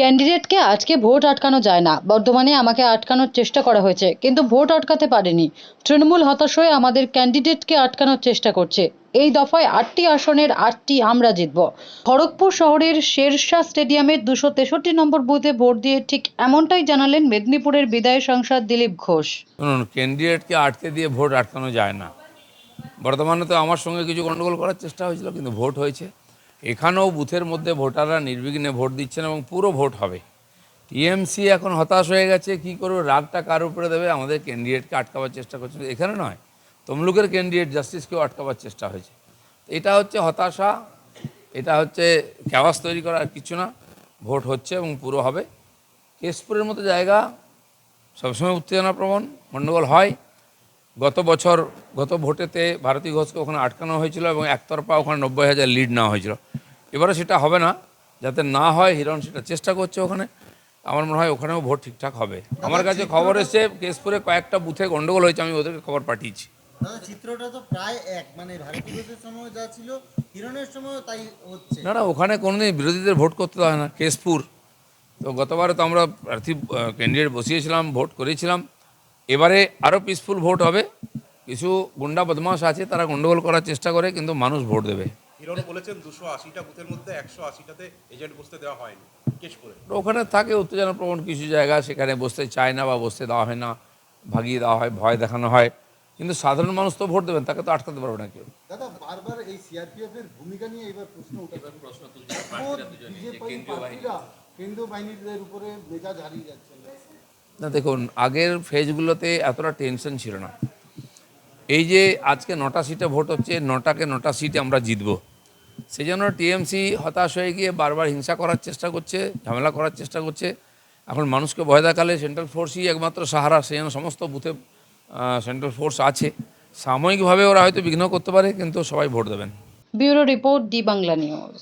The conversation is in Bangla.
ক্যান্ডিডেটকে আজকে ভোট আটকানো যায় না। বর্ধমানে আমাকে আটকানোর চেষ্টা করা হয়েছে, কিন্তু ভোট আটকাতে পারেনি। তৃণমূল হতাশ হয়ে আমাদের ক্যান্ডিডেটকে আটকানোর চেষ্টা করছে। এই দফায় আটটি আসনের আটটি আমরা জিতব। খড়গপুর শহরের শেরশাহ স্টেডিয়ামের দুশো তেষট্টি নম্বর বুথে ভোট দিয়ে ঠিক এমনটাই জানালেন মেদিনীপুরের বিদায়ী সাংসদ দিলীপ ঘোষ। শুনুন, ক্যান্ডিডেটকে আটকে দিয়ে ভোট আটকানো যায় না। বর্তমানে তো আমার সঙ্গে কিছু গণ্ডগোল করার চেষ্টা হয়েছিল, কিন্তু ভোট হয়েছে। এখানেও বুথের মধ্যে ভোটাররা নির্বিঘ্নে ভোট দিচ্ছেন এবং পুরো ভোট হবে। টিএমসি এখন হতাশ হয়ে গেছে, কি করবে, রাগটা কার উপরে দেবে? আমাদের ক্যান্ডিডেটকে আটকাবার চেষ্টা করছে। এখানে নয়, তমলুকের ক্যান্ডিডেট জাস্টিসকেও আটকাবার চেষ্টা হয়েছে। এটা হচ্ছে হতাশা, এটা হচ্ছে ক্যাওয়াস তৈরি করার কিছু না। ভোট হচ্ছে এবং পুরো হবে। কেশপুরের মতো জায়গা সবসময় উত্তেজনাপ্রবণ গণ্ডগোল হয়। গত বছর গত ভোটেতে ভারতী ঘোষকে ওখানে আটকানো হয়েছিল এবং একতরফা ওখানে নব্বই হাজার লিড নেওয়া হয়েছিল। এবারে সেটা হবে না। যাতে না হয় হিরণ সেটা চেষ্টা করছে ওখানে। আমার মনে হয় ওখানেও ভোট ঠিকঠাক হবে। আমার কাছে খবর এসছে কেশপুরে কয়েকটা বুথে গন্ডগোল হয়েছে আমি ওদেরকে খবর পাঠিয়েছি। চিত্রটা তো প্রায় এক মানে সময় যা ছিল হিরণের সময় তাই হচ্ছে। না না ওখানে কোনোদিন বিরোধীদের ভোট করতে হয় না কেশপুর। তো গতবারে তো আমরা প্রার্থী ক্যান্ডিডেট বসিয়েছিলাম ভোট করেছিলাম। এবারে আরও পিসফুল ভোট হবে। কিছু গুন্ডা বদমাশ আছে তারা গন্ডগোল করার চেষ্টা করে কিন্তু মানুষ ভোট দেবে। হিরণ বলেছেন দুশো আশিটা বুথের মধ্যে একশো আশিটাতে এজেন্ট বসতে দেওয়া হয়নি তো ওখানে থাকে উত্তেজনাপ্রবণ কিছু জায়গা সেখানে বসতে চায় না বা বসতে দেওয়া হয় না ভাগিয়ে দেওয়া হয় ভয় দেখানো হয়। কিন্তু সাধারণ মানুষ তো ভোট দেবেন তাকে তো আটকাতে পারবে না কেউ। দাদা বারবার এই সিআরপিএফ এর ভূমিকা নিয়ে এবার প্রশ্ন উঠেছে প্রশ্ন প্রার্থীরা কেন্দ্রীয় বাহিনীদের উপরে মেজাজ হারিয়ে যাচ্ছে। না, দেখুন, আগের ফেজগুলোতে এতটা টেনশন ছিল না। এই যে আজকে নটা সিটে ভোট হচ্ছে, নটাকে নটা সিটে আমরা জিতব। সেই জন্য টিএমসি হতাশ হয়ে গিয়ে বারবার হিংসা করার চেষ্টা করছে, ঝামেলা করার চেষ্টা করছে। এখন মানুষকে ভয় দেখালে সেন্ট্রাল ফোর্সই একমাত্র সাহারা সেই জন্য সমস্ত বুথে সেন্ট্রাল ফোর্স আছে। সাময়িকভাবে ওরা হয়তো বিঘ্ন করতে পারে, কিন্তু সবাই ভোট দেবেন। Bureau report D Bangla news.